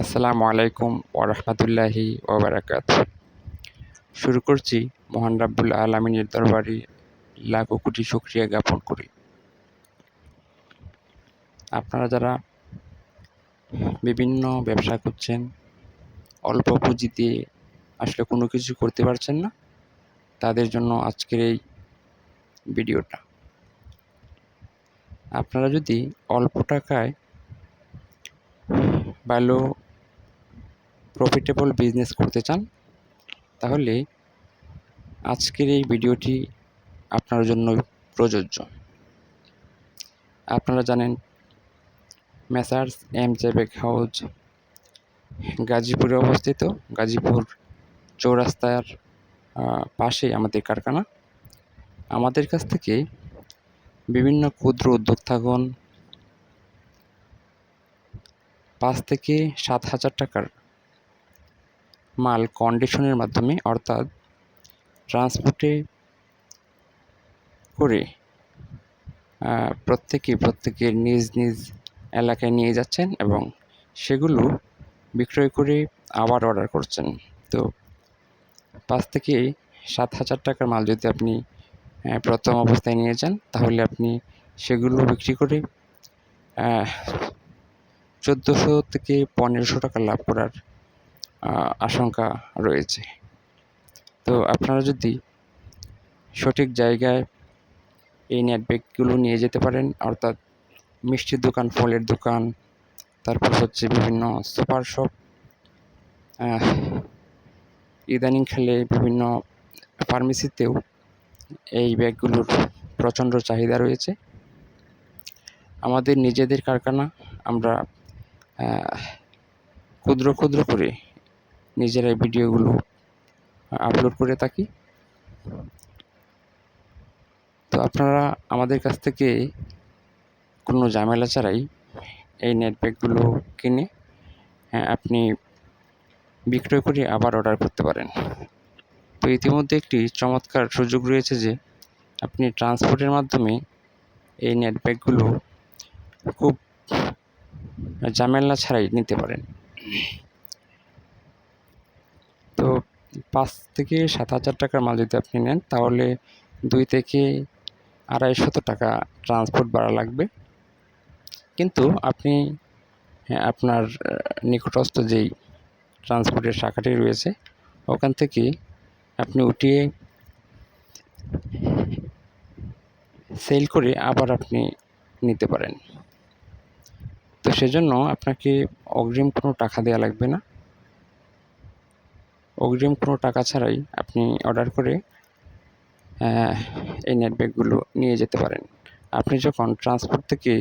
আসসালামু আলাইকুম ওরহমতুল্লাহি ওবরাকাত শুরু করছি মহান রাব্বুল আলমিনের দরবারে লাখো কোটি শুক্রিয়া জ্ঞাপন করি। আপনারা যারা বিভিন্ন ব্যবসা করছেন, অল্প পুঁজি দিয়ে আসলে কোনো কিছু করতে পারছেন না, তাদের জন্য আজকের এই ভিডিওটা। আপনারা যদি অল্প টাকায় ভালো প্রফিটেবল বিজনেস করতে চান, তাহলে আজকের এই ভিডিওটি আপনার জন্য প্রযোজ্য। আপনারা জানেন, মেসার্স, এম জেবেক হাউজ গাজীপুরে অবস্থিত। গাজীপুর চৌরাস্তার পাশে আমাদের কারখানা। আমাদের কাছ থেকে বিভিন্ন ক্ষুদ্র উদ্যোক্তাগণ পাঁচ থেকে সাত হাজার টাকার মাল কন্ডিশনের মাধ্যমে, অর্থাৎ ট্রান্সপোর্টে করে প্রত্যেকে প্রত্যেকের নিজ নিজ এলাকায় নিয়ে যাচ্ছেন এবং সেগুলো বিক্রয় করে আবার অর্ডার করছেন। তো পাঁচ থেকে সাত হাজার টাকার মাল যদি আপনি প্রথম অবস্থায় নিয়ে যান, তাহলে আপনি সেগুলো বিক্রি করে চোদ্দোশো থেকে পনেরোশো টাকা লাভ করার আশঙ্কা রয়েছে। তো আপনারা যদি সঠিক জায়গায় এই নেট ব্যাগগুলো নিয়ে যেতে পারেন, অর্থাৎ মিষ্টির দোকান, ফলের দোকান, তারপর হচ্ছে বিভিন্ন সুপার শপ ইদানিং খেলে বিভিন্ন ফার্মেসিতেও এই ব্যাগগুলোর প্রচণ্ড চাহিদা রয়েছে। আমাদের নিজেদের কারখানা আমরা ক্ষুদ্র ক্ষুদ্র করে নিজেরাই ভিডিওগুলো আপলোড করে থাকি। তো আপনারা আমাদের কাছ থেকে কোনো ঝামেলা ছাড়াই এই নেট ব্যাগগুলো কিনে আপনি বিক্রয় করে আবার অর্ডার করতে পারেন। তো ইতিমধ্যে একটি চমৎকার সুযোগ রয়েছে যে, আপনি ট্রান্সপোর্টের মাধ্যমে এই নেট ব্যাগগুলো খুব ঝামেলা ছাড়াই নিতে পারেন। পাঁচ থেকে সাত হাজার টাকার মাল যদি আপনি নেন তাহলে দুই থেকে আড়াইশত টাকা ট্রান্সপোর্ট ভাড়া লাগবে। কিন্তু আপনি হ্যাঁ, আপনার নিকটস্থ যেই ট্রান্সপোর্টের শাখাটি রয়েছে ওখান থেকে আপনি উঠিয়ে সেল করে আবার আপনি নিতে পারেন। তো সেজন্য আপনাকে অগ্রিম কোনো টাকা দেওয়া লাগবে না। অগ্রিম কোনো টাকা ছাড়াই আপনি অর্ডার করে এই নেট ব্যাগগুলো নিয়ে যেতে পারেন। আপনি যখন ট্রান্সপোর্ট থেকে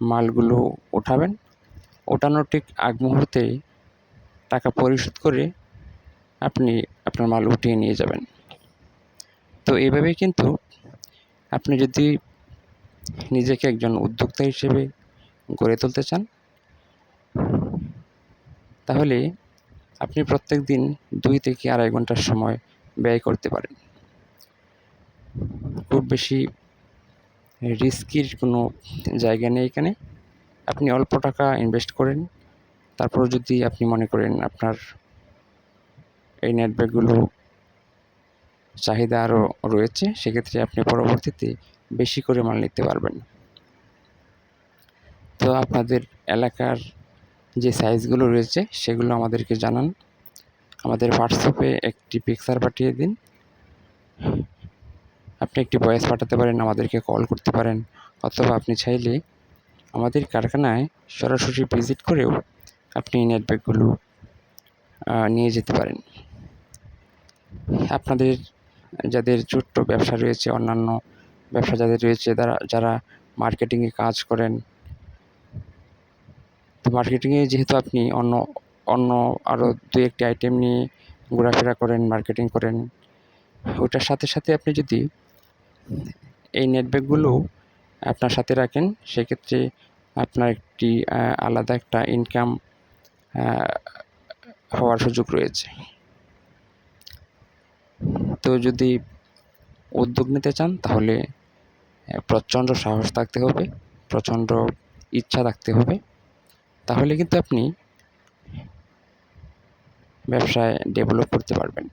মালগুলো ওঠাবেন, ওঠানোর ঠিক আগ মুহূর্তে টাকা পরিশোধ করে আপনি আপনার মাল উঠিয়ে নিয়ে যাবেন। তো এইভাবে কিন্তু আপনি যদি নিজেকে একজন উদ্যোক্তা হিসেবে গড়ে তুলতে চান, তাহলে আপনি প্রত্যেক দিন দুই থেকে আড়াই ঘণ্টার সময় ব্যয় করতে পারেন। খুব বেশি রিস্কির কোনো জায়গা নেই এখানে। আপনি অল্প টাকা ইনভেস্ট করেন। তারপর যদি আপনি মনে করেন আপনার এই নেটব্যাগগুলো চাহিদা আরও রয়েছে, সেক্ষেত্রে আপনি পরবর্তীতে বেশি করে মাল নিতে পারবেন। তো আপনাদের এলাকার যে সাইজগুলো রয়েছে, সেগুলো আমাদেরকে জানান। আমাদের হোয়াটসঅ্যাপে একটি পিকচার পাঠিয়ে দিন। আপনি একটি ভয়েস পাঠাতে পারেন, আমাদেরকে কল করতে পারেন, অথবা আপনি চাইলে আমাদের কারখানায় সরাসরি ভিজিট করেও আপনি নেট ব্যাগগুলো নিয়ে যেতে পারেন। আপনাদের যাদের ছোট্ট ব্যবসা রয়েছে, অন্যান্য ব্যবসা যাদের রয়েছে, তারা, যারা মার্কেটিংয়ে কাজ করেন তো মার্কেটিংয়ে যেহেতু আপনি অন্য অন্য আরও দু একটি আইটেম নিয়ে ঘোরাফেরা করেন মার্কেটিং করেন, ওটার সাথে সাথে আপনি যদি এই নেটব্যাগগুলো আপনার সাথে রাখেন, সেক্ষেত্রে আপনার একটি আলাদা একটা ইনকাম হওয়ার সুযোগ রয়েছে। তো যদি উদ্যোগ নিতে চান, তাহলে প্রচণ্ড সাহস থাকতে হবে, প্রচণ্ড ইচ্ছা থাকতে হবে। তাহলে কিন্তু আপনি ব্যবসায় ডেভেলপ করতে পারবেন।